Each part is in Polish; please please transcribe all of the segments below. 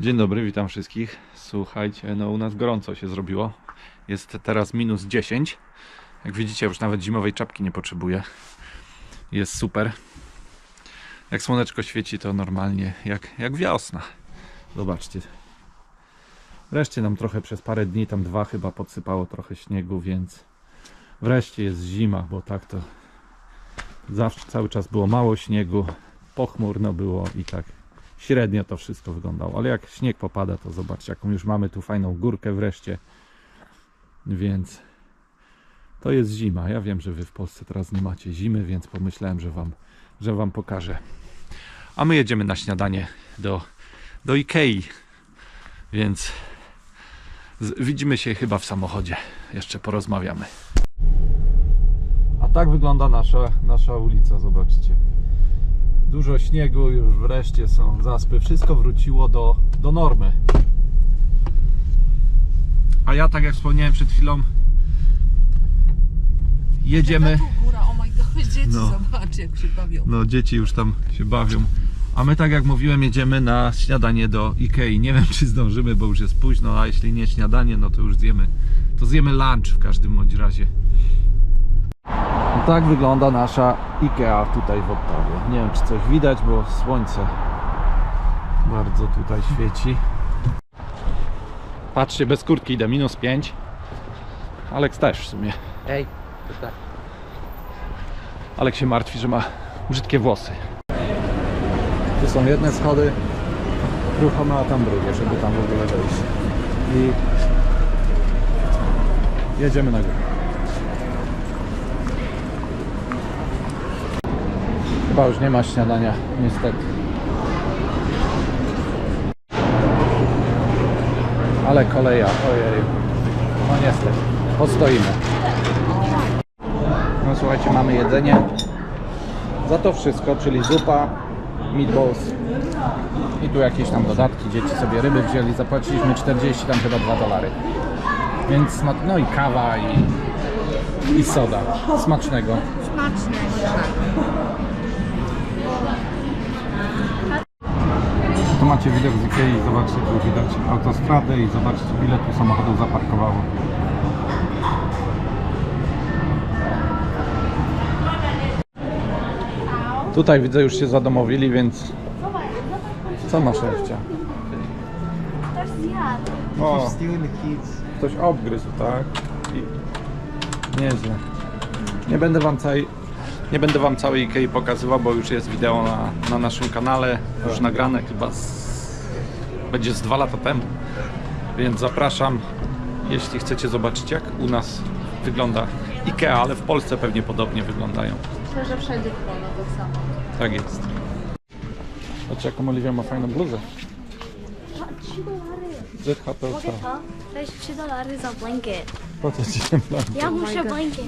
Dzień dobry, witam wszystkich. Słuchajcie, no u nas gorąco się zrobiło. Jest teraz minus 10. Jak widzicie, już nawet zimowej czapki nie potrzebuję. Jest super. Jak słoneczko świeci, to normalnie jak, jak wiosna. Zobaczcie. Wreszcie nam trochę przez parę dni, tam dwa chyba podsypało trochę śniegu, więc wreszcie jest zima, bo tak to zawsze cały czas było mało śniegu, pochmurno było i tak średnio to wszystko wyglądało. Ale jak śnieg popada, to zobaczcie, jaką już mamy tu fajną górkę wreszcie. Więc to jest zima. Ja wiem, że wy w Polsce teraz nie macie zimy, więc pomyślałem, że wam, że wam pokażę. A my jedziemy na śniadanie do, do Ikei. Więc z, widzimy się chyba w samochodzie. Jeszcze porozmawiamy. A tak wygląda nasza, nasza ulica, zobaczcie. Dużo śniegu, już wreszcie są zaspy. Wszystko wróciło do, do normy. A ja, tak jak wspomniałem przed chwilą, jedziemy. Góra, oh my god, dzieci No. zobacz jak się bawią. No, dzieci już tam się bawią. A my, tak jak mówiłem, jedziemy na śniadanie do Ikei. Nie wiem, czy zdążymy, bo już jest późno, a jeśli nie śniadanie, no to już zjemy. To zjemy lunch w każdym bądź razie. Tak wygląda nasza Ikea tutaj w Ottawie. Nie wiem, czy coś widać, bo słońce bardzo tutaj świeci. Patrzcie, bez kurtki idę, minus 5. Alex też w sumie. Ej, to tak. Alek się martwi, że ma brzydkie włosy. Tu są jedne schody, ruchome, a tam drugie, żeby tam w ogóle wejść. I jedziemy na górę. Chyba już nie ma śniadania, niestety. Ale koleja, ojej. No niestety, postoimy. No słuchajcie, mamy jedzenie. Za to wszystko, czyli zupa, meatballs i tu jakieś tam dodatki. Dzieci sobie ryby wzięli, zapłaciliśmy 40 tam chyba 2 dolary. Więc no i kawa i, i soda. Smacznego. Tu macie widok z Ikei, zobaczcie, tu widać autostradę i zobaczcie ile tu samochodów zaparkowało. Tutaj widzę już się zadomowili, więc co masz Ewcia? Ktoś zjadł. O, ktoś obgryzł, tak? I... Nieźle. Nie będę wam całej, nie będę wam całej Ikei pokazywał, bo już jest wideo na, na naszym kanale, już nagrane chyba z... będzie z dwa lata temu. Więc zapraszam, jeśli chcecie zobaczyć jak u nas wygląda Ikea, ale w Polsce pewnie podobnie wyglądają. Myślę, że wszędzie wygląda to samo. Tak jest. Zobaczcie jaką Oliwia ma fajną bluzę. A, 3 dolary. Mogę to? To jest 3 dolary za blanket. Po co ci ten plan? Ja muszę blanket.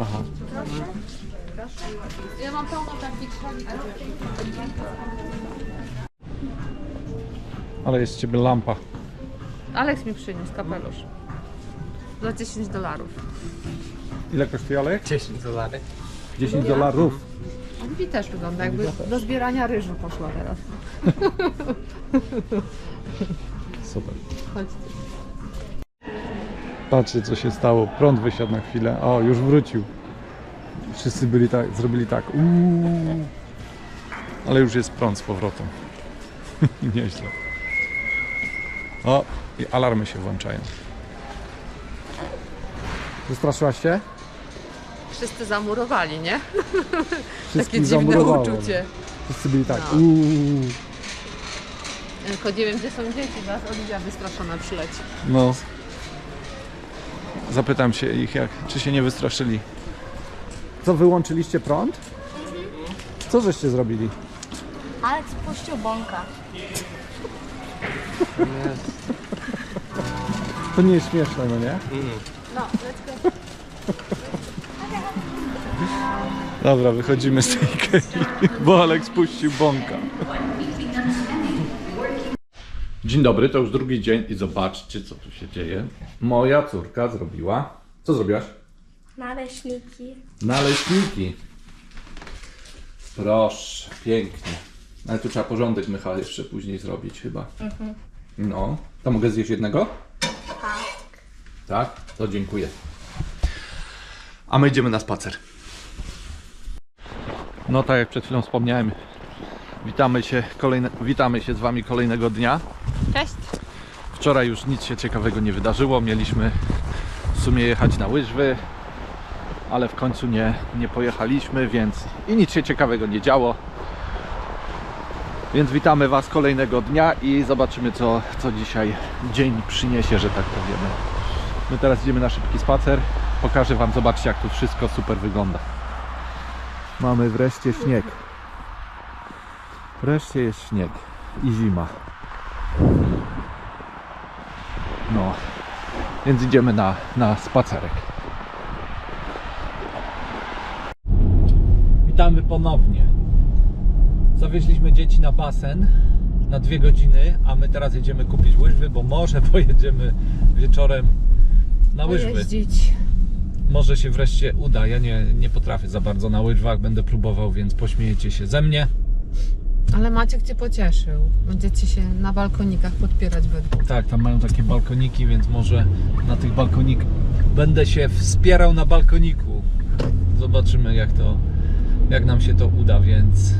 Aha. Proszę. Ja mam pełno takich Ale jest z ciebie lampa. Alex mi przyniósł kapelusz. Za 10 dolarów. Ile kosztuje Alek? 10 dolarów. 10 dolarów. Vivi też wygląda jakby do zbierania ryżu poszła teraz. Super. Chodźcie. Patrzcie co się stało. Prąd wysiadł na chwilę. O, już wrócił. Wszyscy byli tak, zrobili tak. Uuu. Ale już jest prąd z powrotem. Nieźle. O, i alarmy się włączają. Wystraszyłaś się? Wszyscy zamurowali, nie? Takie dziwne zamurowało. uczucie. Wszyscy byli tak. No. Uuu. Tylko nie wiem, gdzie są dzieci, zaraz Oliwia wystraszona przyleci. No. Zapytam się ich, jak, czy się nie wystraszyli. Co, wyłączyliście prąd? Co żeście zrobili? Alex puścił bąka. To nie jest śmieszne, no nie? No, let's go. Dobra, wychodzimy z tej Ikei, bo Aleks puścił bąka. Dzień dobry, to już drugi dzień i zobaczcie, co tu się dzieje. Moja córka zrobiła... Co zrobiłaś? Naleśniki. Naleśniki. Proszę, pięknie. Ale tu trzeba porządek Michał jeszcze później zrobić chyba. No, to mogę zjeść jednego? Tak. Tak? To dziękuję. A my idziemy na spacer. No tak jak przed chwilą wspomniałem, witamy się, kolejne, witamy się z Wami kolejnego dnia. Cześć. Wczoraj już nic się ciekawego nie wydarzyło. Mieliśmy w sumie jechać na łyżwy, ale w końcu nie, nie pojechaliśmy, więc i nic się ciekawego nie działo. Więc witamy Was kolejnego dnia i zobaczymy co, co dzisiaj dzień przyniesie, że tak powiemy. My teraz idziemy na szybki spacer. Pokażę Wam, zobaczcie jak tu wszystko super wygląda. Mamy wreszcie śnieg. Wreszcie jest śnieg i zima. No, więc idziemy na, na spacerek. Witamy ponownie. Zawieźliśmy dzieci na basen na dwie godziny, a my teraz jedziemy kupić łyżwy, bo może pojedziemy wieczorem na łyżwy. Pojeździć. Może się wreszcie uda. Ja nie, nie potrafię za bardzo na łyżwach, będę próbował, więc pośmiejecie się ze mnie. Ale Maciek Cię pocieszył. Będziecie się na balkonikach podpierać dwóch. Tak, tam mają takie balkoniki, więc może na tych balkonikach będę się wspierał na balkoniku. Zobaczymy jak to, jak nam się to uda, więc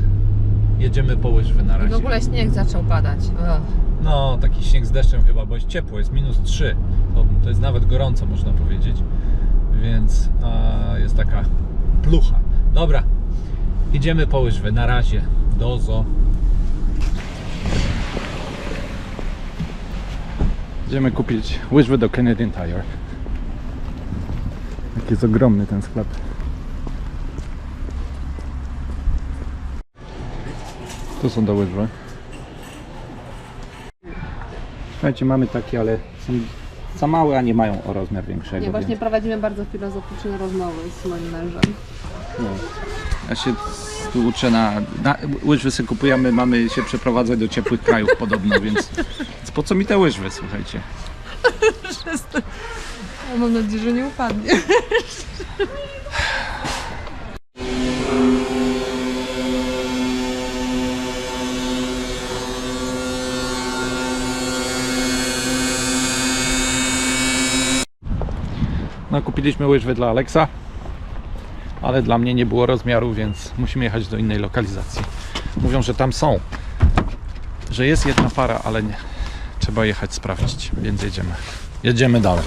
jedziemy po łyżwy na I w razie. ogóle śnieg zaczął padać. Ugh. No, taki śnieg z deszczem chyba, bo jest ciepło, jest minus 3. To, to jest nawet gorąco, można powiedzieć. Więc a, jest taka plucha. Dobra, idziemy po łyżwy. Na razie. Dozo. Idziemy kupić łyżwy do Canadian Tire. Jaki jest ogromny ten sklep. Tu są do łyżwy. Słuchajcie, mamy takie, ale są za małe, a nie mają o rozmiar większego. Nie, właśnie więc- prowadzimy bardzo filozoficzne rozmowy z moim mężem. Ja się tu uczę na, na łyżwy sobie kupujemy, mamy się przeprowadzać do ciepłych krajów podobno, więc, więc po co mi te łyżwy, słuchajcie? Ja mam nadzieję, że nie upadnie. No kupiliśmy łyżwy dla Aleksa, ale dla mnie nie było rozmiaru, więc musimy jechać do innej lokalizacji. Mówią, że tam są, że jest jedna para, ale nie. Trzeba jechać sprawdzić, więc jedziemy. Jedziemy dalej.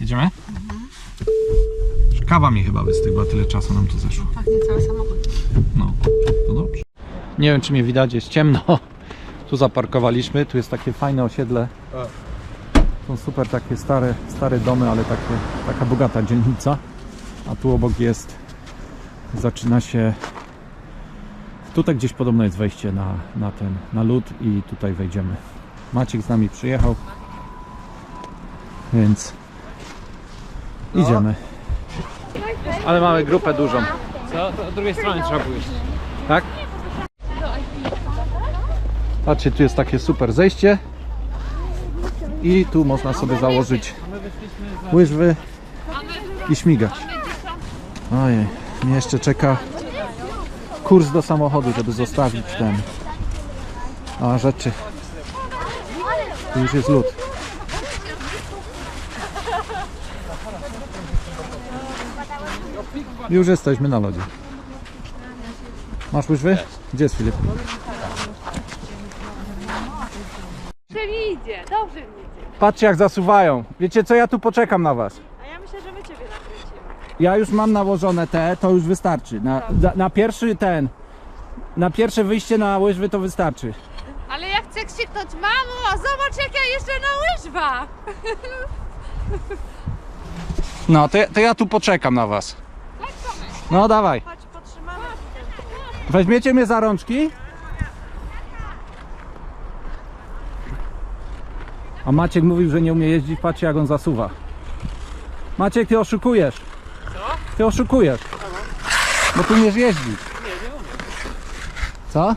Jedziemy? Kawa mi chyba wystygła, tyle czasu nam tu zeszło. Pachnie cały samochód. No, to dobrze. Nie wiem, czy mnie widać, jest ciemno. Tu zaparkowaliśmy, tu jest takie fajne osiedle. Są super takie stare, stare domy, ale takie, taka bogata dzielnica. A tu obok jest, zaczyna się, tutaj gdzieś podobno jest wejście na, na ten, na lód i tutaj wejdziemy. Maciek z nami przyjechał, więc idziemy. Ale mamy grupę dużą. Co? To od drugiej strony trzeba pójść. Tak? Patrzcie, tu jest takie super zejście. I tu można sobie założyć łyżwy i śmigać. Ojej, mnie jeszcze czeka kurs do samochodu, żeby zostawić ten. A rzeczy. Tu już jest lód. Już jesteśmy na lodzie. Masz łyżwy? Gdzie jest Filip? Dobrze mi idzie, dobrze mi idzie. Patrzcie jak zasuwają. Wiecie co, ja tu poczekam na was. A ja myślę, że my Ciebie nakręcimy. Ja już mam nałożone te, to już wystarczy. Na, za- na pierwszy ten, na pierwsze wyjście na łyżwy to wystarczy. Ale ja chcę krzyknąć, mamo, zobacz jak ja jeszcze na łyżwach. No, to, ja- to ja tu poczekam na was. No dawaj. Weźmiecie mnie za rączki? A Maciek mówił, że nie umie jeździć, patrzcie jak on zasuwa. Maciek, ty oszukujesz. Co? Ty oszukujesz. Bo tu umiesz jeździć. Nie, nie umiem. Co?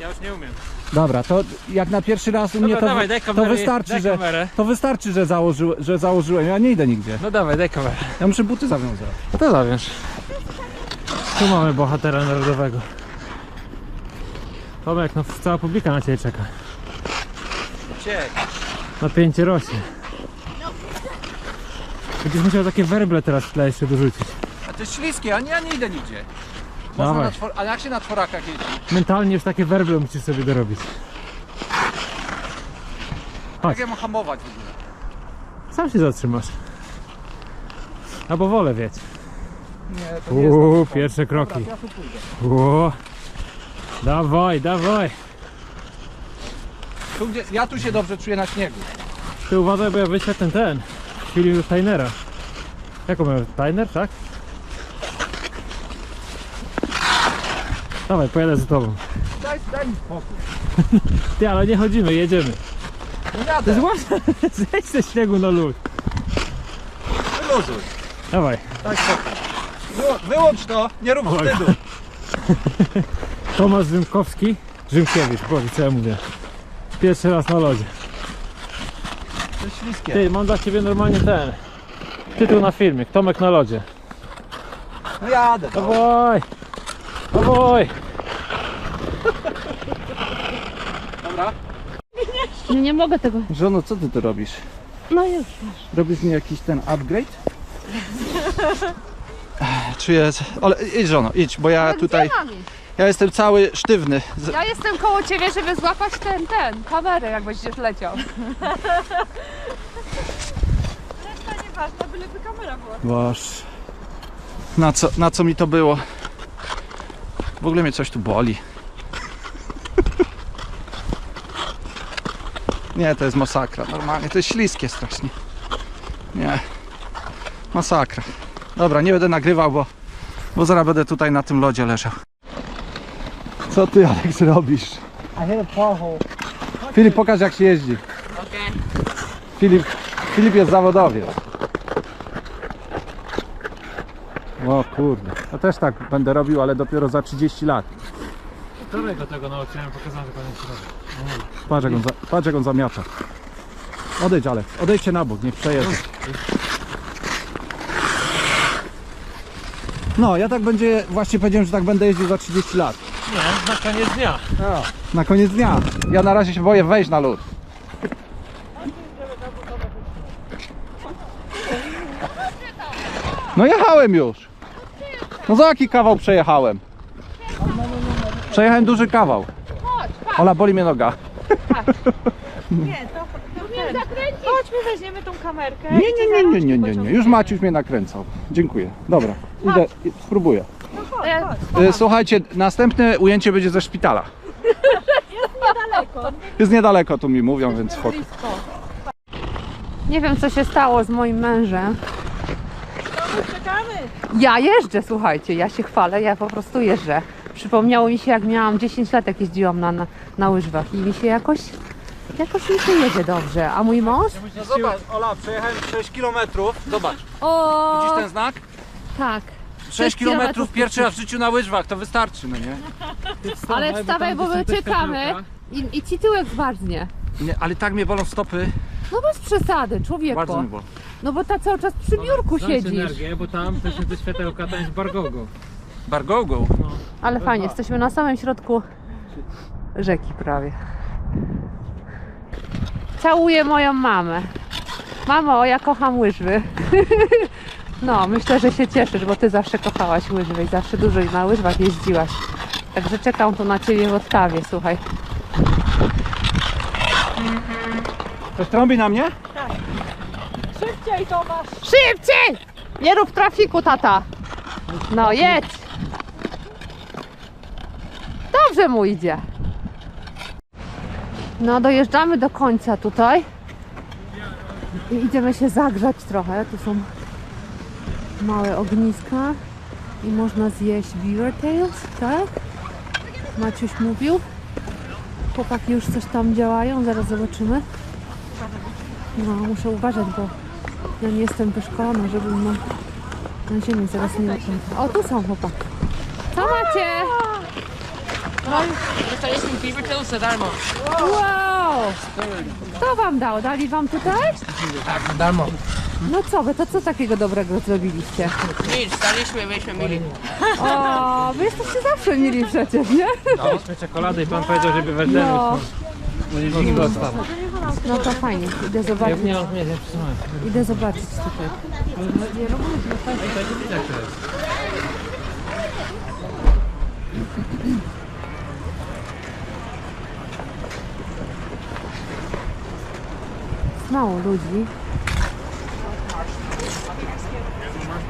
Ja już nie umiem. Dobra, to jak na pierwszy raz u mnie Dobra, to, dawaj, daj to kamerę, wystarczy, daj że kamerę. to wystarczy, że, założy, że założyłem. Ja nie idę nigdzie. No dawaj, daj kamerę. Ja muszę buty zawiązać. No to zawiąż. Tu mamy bohatera narodowego. Tomek, no cała publika na Ciebie czeka. Napięcie rośnie. Będziesz musiał takie werble teraz w tle jeszcze dorzucić. A to jest śliskie, a nie, ja nie idę nigdzie. Dawaj. na ale jak się na czworakach jeździ? Mentalnie już takie werble musisz sobie dorobić. Jak ja mam hamować w ogóle? Sam się zatrzymasz. Albo wolę wieć. Nie, to nie Uuu, pierwsze kroki. Dobra, ja tu pójdę. Uuu. Dawaj, dawaj. Tu, gdzie, ja tu się dobrze czuję na śniegu. Ty uważaj, bo ja wyślę ten, ten. Film Tainera. Jak on miał? Tainer, tak? Dawaj, pojadę za tobą. Daj, daj mi spokój. Ty, ale nie chodzimy, jedziemy. No jadę, zejdź ze śniegu na lód. wyluzuj. Dawaj. Daj spokój. Wyłącz, to, nie rób wstydu. Tomasz Rzymkowski. Rzymkiewicz, Boże, co ja mówię. Pierwszy raz na lodzie. To jest śliskie. Ty, mam dla ciebie normalnie ten. Tytuł na filmie. Tomek na lodzie. No jadę. No. Dawaj! Dawaj! Dobra. Nie, nie mogę tego. Żono, co ty tu robisz? No już. Robisz mi jakiś ten upgrade? Czuję, ale idź żono, idź, bo ja tutaj, ja jestem cały sztywny. Z- Ja jestem koło ciebie, żeby złapać ten, ten, kamerę, jak będziesz leciał. Reszta nieważna, byleby kamera była. Boż. Na co, na co mi to było? W ogóle mnie coś tu boli. Nie, to jest masakra, normalnie, to jest śliskie strasznie. Nie, masakra. Dobra, nie będę nagrywał, bo, bo zaraz będę tutaj na tym lodzie leżał. Co ty, Aleks, robisz? Filip, pokaż jak się jeździ. Filip, Filip jest zawodowiec. O kurde, ja też tak będę robił, ale dopiero za 30 lat. Którego tego nauczyłem, pokazałem tylko na środek. Patrz jak on, za, patrz jak on zamiata. Odejdź Alek, odejdźcie na bok, niech przejedzie. No, ja tak będzie, właśnie powiedziałem, że tak będę jeździł za 30 lat. Nie, na koniec dnia. Na koniec dnia. Ja na razie się boję wejść na lód. No jechałem już. No za jaki kawał przejechałem? Przejechałem duży kawał. Ola, boli mnie noga. Chodźmy, weźmiemy tą kamerkę. Nie, nie, nie, nie, nie, nie, nie. Już Maciuś mnie nakręcał. Dziękuję. Dobra, idę, spróbuję. E, Słuchajcie, następne ujęcie będzie ze szpitala. Jest niedaleko. Jest niedaleko, tu mi mówią, więc spoko. Nie wiem, co się stało z moim mężem. Ja jeżdżę, słuchajcie, ja się chwalę, ja po prostu jeżdżę. Przypomniało mi się, jak miałam 10 lat, jak jeździłam na, na, na łyżwach i mi się jakoś, jakoś mi się jedzie dobrze. A mój mąż? No zobacz, Ola, przejechałem 6 km. Zobacz, O, widzisz ten znak? Tak. 6 km kilometrów pierwszy raz w życiu na łyżwach, to wystarczy, no nie? Ale wstawaj, bo my czekamy i, i ci tyłek zmarznie. nie ale tak mnie bolą stopy, No bez przesady, człowieku. bardzo mi bolą. No bo ta cały czas przy biurku siedzisz. energię, bo tam też jest do światełka, tam jest bargogo. Bargogą. Ale fajnie, jesteśmy na samym środku rzeki prawie. Całuję moją mamę. Mamo, ja kocham łyżwy. No, myślę, że się cieszysz, bo ty zawsze kochałaś łyżwy i zawsze dużo na łyżwach jeździłaś. Także czekam tu na ciebie w Ottawie, słuchaj. Ktoś trąbi na mnie? Szybciej! Nie rób trafiku, tata. No, jedź. Dobrze mu idzie. No, dojeżdżamy do końca tutaj. I idziemy się zagrzać trochę. Tu są małe ogniska i można zjeść beaver tails, tak? Maciuś mówił. Chłopaki już coś tam działają, zaraz zobaczymy. No, muszę uważać, bo ja nie jestem wyszkolona, żebym na, na ziemi zaraz nie upadła. O, tu są chłopaki. Co macie? Dostaliśmy Beaver Tails za darmo. Wow! Kto wam dał? Dali wam tutaj? Tak, darmo. No co wy, to co takiego dobrego zrobiliście? Nic, staliśmy, byliśmy mili. O, wy jesteście zawsze mili przecież, nie? Daliśmy czekoladę i pan powiedział, żeby weź No, dostał. no to fajnie. Idę Ja zobaczyć. nie mam. Idę zobaczyć tutaj. Jest Mało ludzi.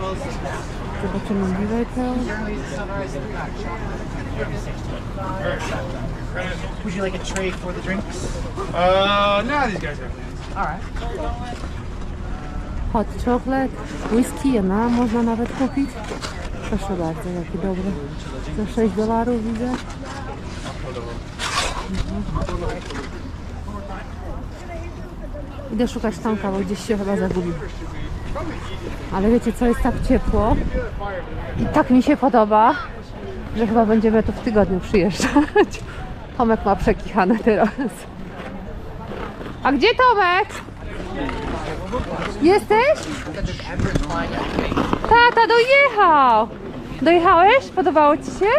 Zobaczymy bilet. Would you like a tray for the drinks? Uh, no, these guys have plans. All right. Hot chocolate, whisky, no, można nawet kupić. Proszę bardzo, jaki dobry. Za 6 dolarów widzę. Mhm. Idę szukać Tomka, bo gdzieś się chyba zagubił. Ale wiecie co, jest tak ciepło i tak mi się podoba, że chyba będziemy tu w tygodniu przyjeżdżać. Tomek ma przekichane teraz. A gdzie Tomek? Jesteś? Tata dojechał! Dojechałeś? Podobało ci się?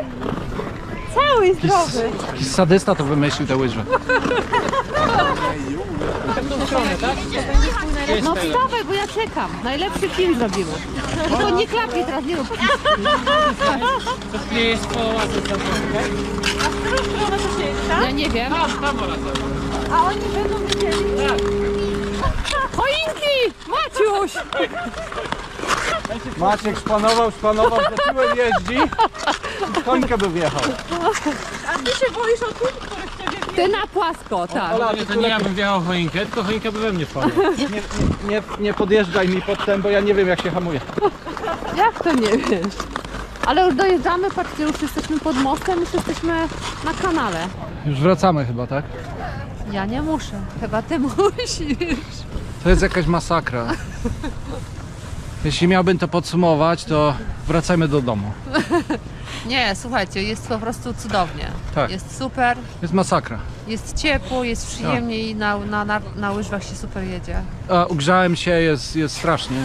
Cały zdrowy. Jakiś sadysta to wymyślił te łyżwy. No wstawaj, bo ja czekam. Najlepszy film zrobimy. Tylko nie klapie teraz, nie rób. Please follow us at some point, Ja nie wiem. A oni będą wiedzieli. Choinki! Maciuś! Maciek szpanował, szpanował, że tyłem jeździ. Końkę by wjechał. A ty się boisz o tym? Ty na płasko, tak. Nie, to nie ja bym wjechał w choinkę, tylko choinka by we mnie wpadła. Nie, nie, nie podjeżdżaj mi pod ten, bo ja nie wiem jak się hamuje. Jak to nie wiesz? Ale już dojeżdżamy, patrzcie, już jesteśmy pod mostem, już jesteśmy na kanale. Już wracamy chyba, tak? Ja nie muszę, chyba ty musisz. To jest jakaś masakra. Jeśli miałbym to podsumować, to wracajmy do domu. Nie, słuchajcie, jest po prostu cudownie. Tak. Jest super, Jest masakra. jest ciepło, jest przyjemnie i na, na, na, na łyżwach się super jedzie. A, ugrzałem się, jest, jest strasznie.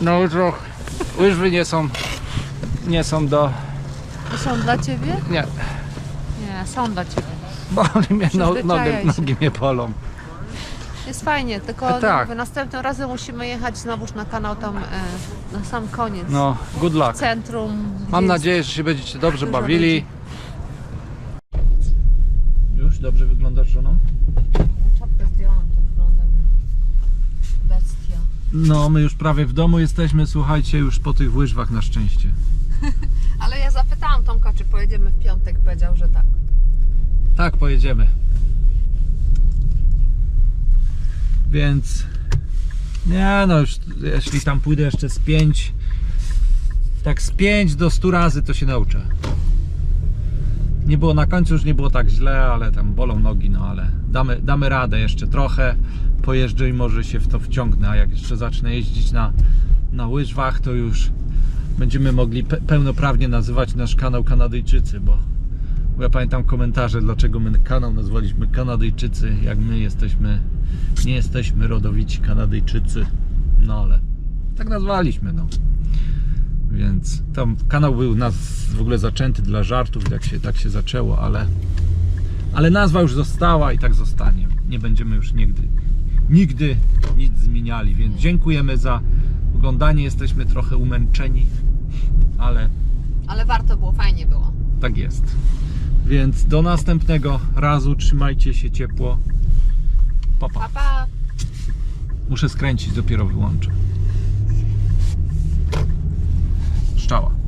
Na łyżwach łyżwy nie są, nie są do... To są dla ciebie? Nie, Nie, są dla ciebie. boli mnie, no, nogi, Przyzwyczajaj się. nogi mnie bolą. Jest fajnie, tylko A tak. następnym razem musimy jechać znowuż na kanał tam e, na sam koniec. No, good luck. Centrum. gdzie Mam jest- nadzieję, że się będziecie dobrze dużo bawili. Już dobrze wyglądasz żoną? Czapkę zdjęłam, to wygląda na bestia. No, my już prawie w domu jesteśmy, słuchajcie, już po tych łyżwach na szczęście. Ale ja zapytałam Tomka, czy pojedziemy w piątek, powiedział, że tak. Tak, pojedziemy. Więc nie no, już jeśli tam pójdę jeszcze z 5, tak z 5 do 100 razy to się nauczę. Nie było na końcu, już nie było tak źle, ale tam bolą nogi, no ale damy, damy radę jeszcze trochę. Pojeżdżę i może się w to wciągnę, a jak jeszcze zacznę jeździć na, na łyżwach, to już będziemy mogli pe- pełnoprawnie nazywać nasz kanał Kanadyjczycy, bo bo ja pamiętam komentarze, dlaczego my kanał nazwaliśmy Kanadyjczycy, jak my jesteśmy, nie jesteśmy rodowici Kanadyjczycy. No ale tak nazwaliśmy, no. Więc tam kanał był nas w ogóle zaczęty dla żartów, tak się, tak się zaczęło, ale, ale nazwa już została i tak zostanie. Nie będziemy już nigdy, nigdy nic zmieniali, więc dziękujemy za oglądanie. Jesteśmy trochę umęczeni, ale Ale warto było, fajnie było. tak jest. Więc do następnego razu trzymajcie się ciepło. Papa. Pa, pa. Muszę skręcić, dopiero wyłączę. Szczała.